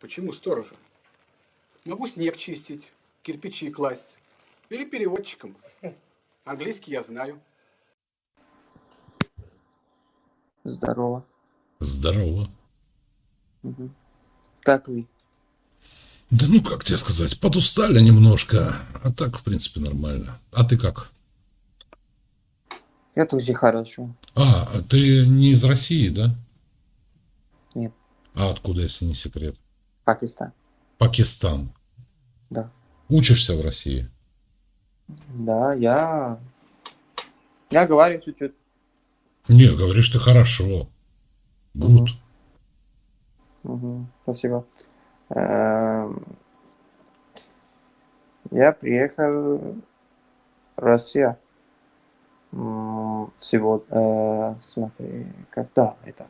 Почему сторожем? Могу снег чистить, кирпичи класть. Или переводчиком. Английский я знаю. Здорово. Здорово. Мгм. Как вы? Да ну, как тебе сказать, подустали немножко, а так, в принципе, нормально. А ты как? Я тоже хорошо. А, ты не из России, да? Нет. А откуда, если не секрет? Пакистан. Пакистан. Да. Учишься в России? Да, я... Я говорю чуть-чуть. Не, говоришь ты хорошо. Гуд. Спасибо. Эм, Я приехал в Россию. Сегодня, э, смотри, когда это?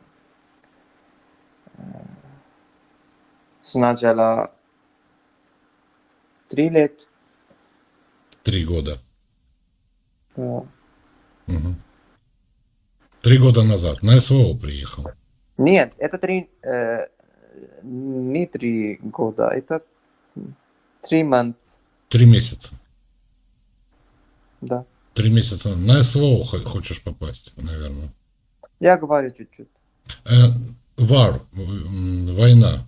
Сначала три лет. Три года. Да. Мгм. Три года назад. На СВО приехал. Нет, это три, э, не три года, это три months, Три месяца. да. Три месяца. На СВО хо- хочешь попасть, наверное. Я говорю чуть-чуть. Э, вар. Война.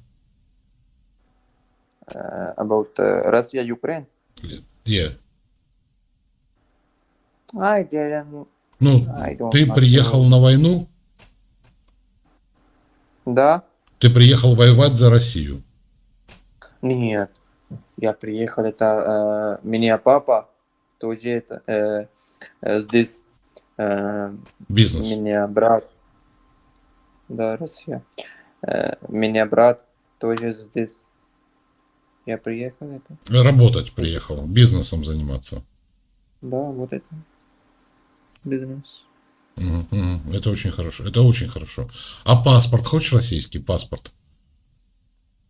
Э, about uh, Russia, Ukraine. Е. I didn't, Ну, I don't ты know. приехал на войну, Да? ты приехал воевать за Россию. Нет. Я приехал, это э, меня папа тоже э, э, здесь, э, Бизнес. меня брат, да, Россия, Э, меня брат тоже здесь. Я приехал, это, Работать приехал, бизнесом заниматься. да, вот это, бизнес. Это очень хорошо. Это очень хорошо. А паспорт хочешь российский паспорт?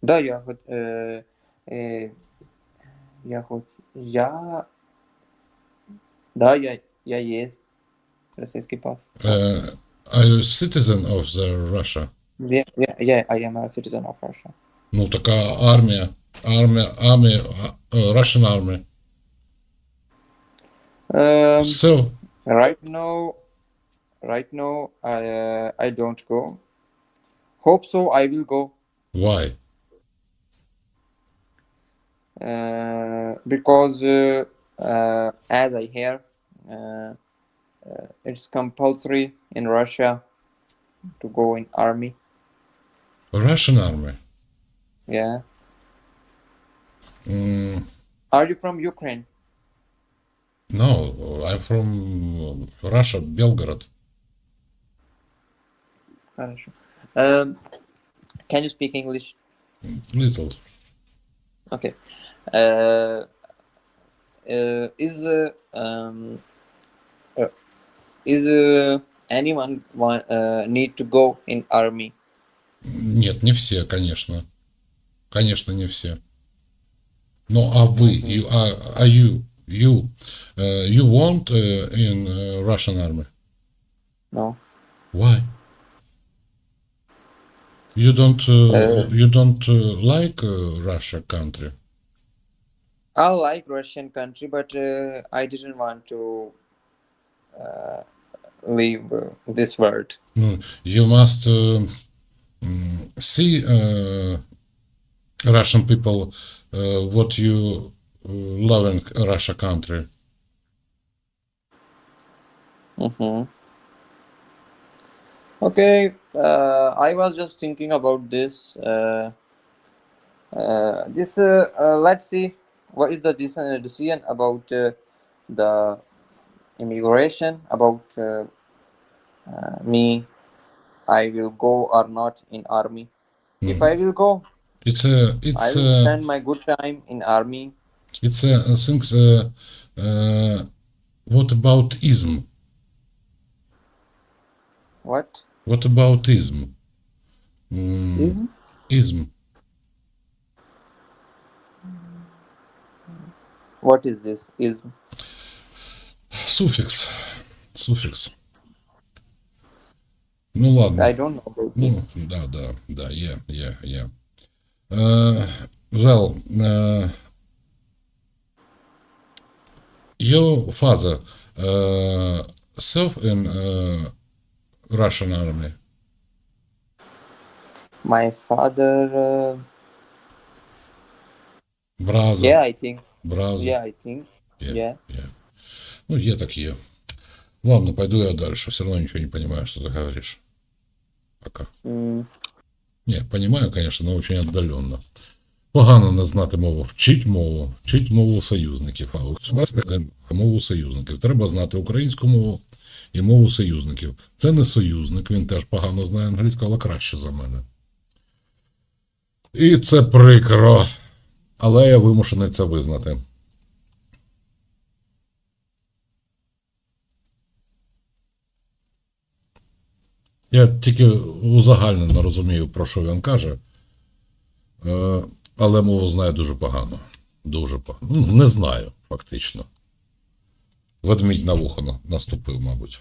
Да, я хоть, э, э, я хоть, я, да, я, я есть российский паспорт. Э, are you citizen of the Russia? Yeah, yeah, yeah, I am a citizen of Russia. Ну, такая армия. army, army, uh, Russian army? Um, so right now, right now, I uh, I don't go. Hope so. I will go. Why? Uh, because uh, uh, as I hear, uh, uh, it's compulsory in Russia to go in army. Russian army. Yeah. Mm, Are you from Ukraine? no, I'm from Russia, Belgorod. Хорошо. Um, can you speak English? Little. Okay. Uh, uh, is uh, um, uh, is uh, anyone want, uh, need to go in army? Нет, не все, конечно. Конечно, не все. No, are we? Mhm. You are, are you? You, uh, you want uh, in uh, Russian army? No. Why? You don't uh, uh, you don't uh, like Russia country? I like Russian country, but I didn't want to leave this world. Mm. You must um, mm, see Russian people what you uh, love in Russia country. Mm-hmm. Okay, uh, I was just thinking about this. Uh, uh, this, uh, uh, let's see, what is the uh, decision about uh, the immigration? About uh, uh, me, I will go or not in army. If Mm. I will go, It's a, I it's will a, spend my good time in army. it's a, I think, uh, uh, what about ism? What? What about ism? Mm, Ism? Ism. What is this? Ism? Суффикс. Суффикс. Ну ладно. I don't know about Ну, this. да, да, да, yeah, yeah, yeah. Uh, well, uh, your father uh, served in uh, Russian army. My father, uh, Brother, yeah, I think. brother. Yeah, I think. Yeah. Yeah. Ну, є так є. Ладно, пойду я дальше. Все равно ничего не понимаю, что ты говоришь. Пока. Mm, Ні, понимаю, конечно, но очень отдаленно. Погано не знати мову. Вчить мову, вчить мову союзників. А власне, мову союзників. Треба знати українську мову і мову союзників. Це не союзник, він теж погано знає англійську, але краще за мене. І це прикро. Але я вимушений це визнати. Я тільки узагальнено розумію, про що він каже. Е, Але мову знаю дуже погано. Дуже погано. Ну, не знаю, фактично. Ведмідь на вухо наступив, мабуть.